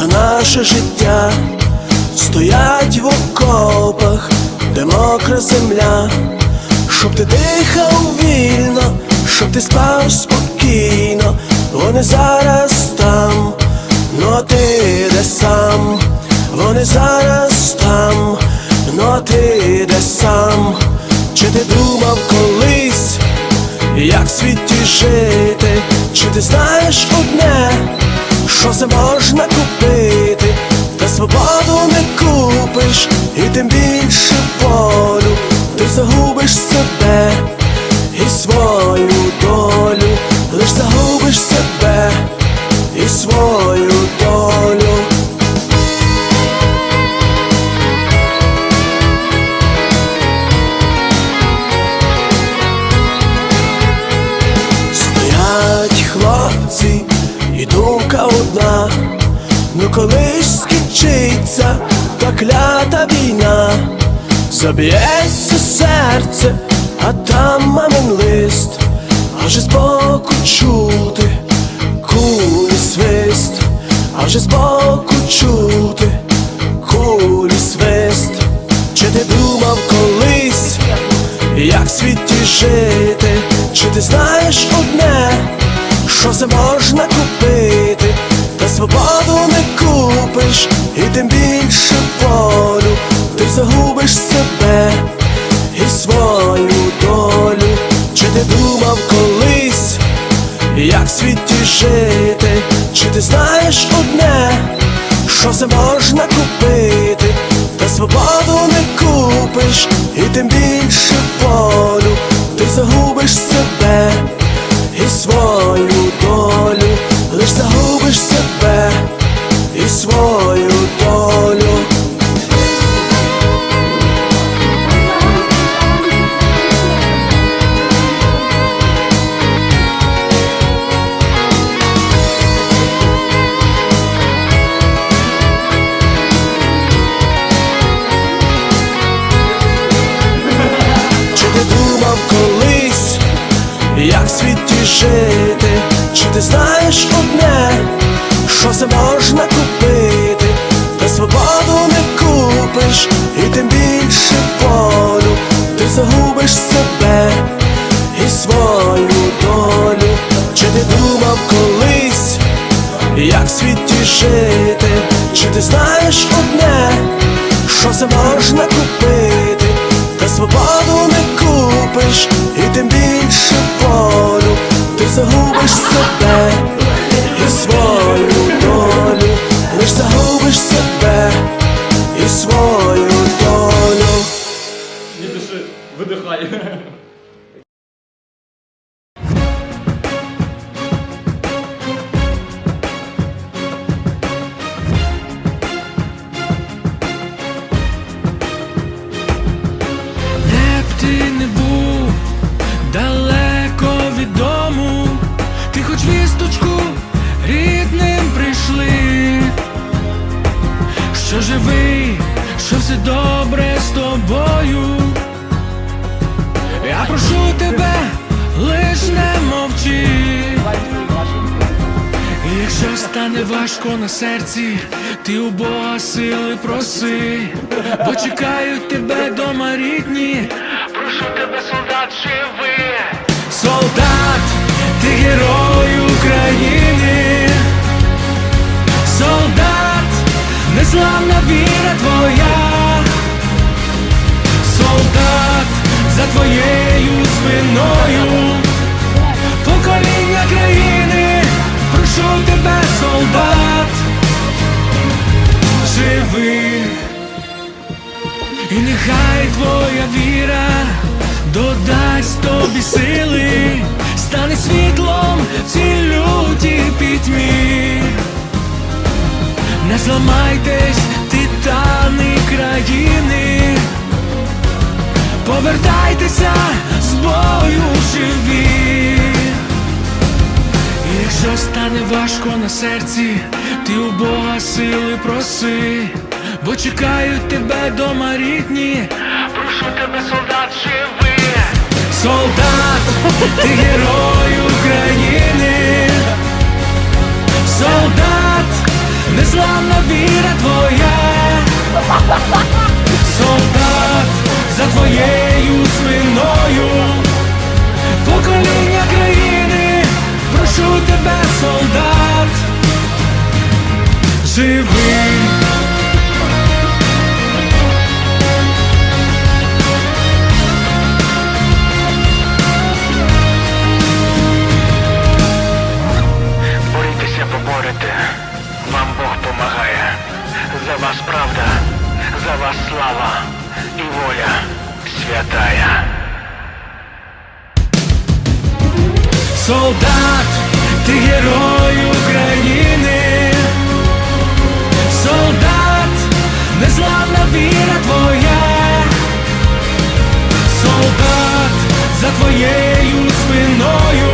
наше життя, стоять в окопах, де мокра земля, щоб ти дихав вільно, щоб ти спав спокійно, вони зараз там, ну а ти де сам, вони зараз там, ну а ти де сам, чи ти думав колись? Як в світі жити, чи ти знаєш одне, що це можна купити, та свободу не купиш, і тим більше волю, ти загубиш себе і свою колись скінчиться та клята війна, заб'ється серце, а там мамин лист, аж збоку чути кулі свист, аж збоку чути кулі свист, чи ти думав колись? Як в світі жити, чи ти знаєш одне, що все можна купити, та свободу не купиш, і тим більше волю, ти загубиш себе і свою долю, чи ти думав колись, як в світі жити, чи ти знаєш одне, що все можна купити, та свободу не купиш, і тим більше волю, ти загубиш себе ти знаєш одне, що все можна купити, та свободу не купиш, і тим більше волю, ти загубиш себе і свою долю, чи ти думав колись, як світі жити, чи ти знаєш одне, що все можна купити, та свободу не купиш, загубиш себе і свою долю, лиш загубиш себе і свою долю. Не дыши, выдыхай. Хоч рідним прийшли, що живий, що все добре з тобою. Я прошу тебе, лиш не мовчи. Якщо стане важко на серці, ти у Бога сили проси, бо чекають тебе дома рідні. Прошу тебе, солдат, живи. Солдат, ти герой України. Солдат, незламна віра твоя. Солдат, за твоєю спиною. Покоління країни, прошу тебе, солдат, живи, і нехай твоя віра додасть тобі сили, стане світлом в цій лютій пітьмі. Не зламайтесь, титани країни, повертайтеся з бою живі. Якщо стане важко на серці, ти у Бога сили проси, бо чекають тебе дома рідні. Прошу тебе, солдат, живи. Солдат, ти герой України. Солдат, незламна віра твоя, солдат за твоєю спиною, покоління країни, прошу тебе, солдат, живи. Вірте, вам Бог помагає. За вас правда, за вас слава і воля святая. Солдат, ти герой України, солдат, незламна віра твоя, солдат за твоєю спиною.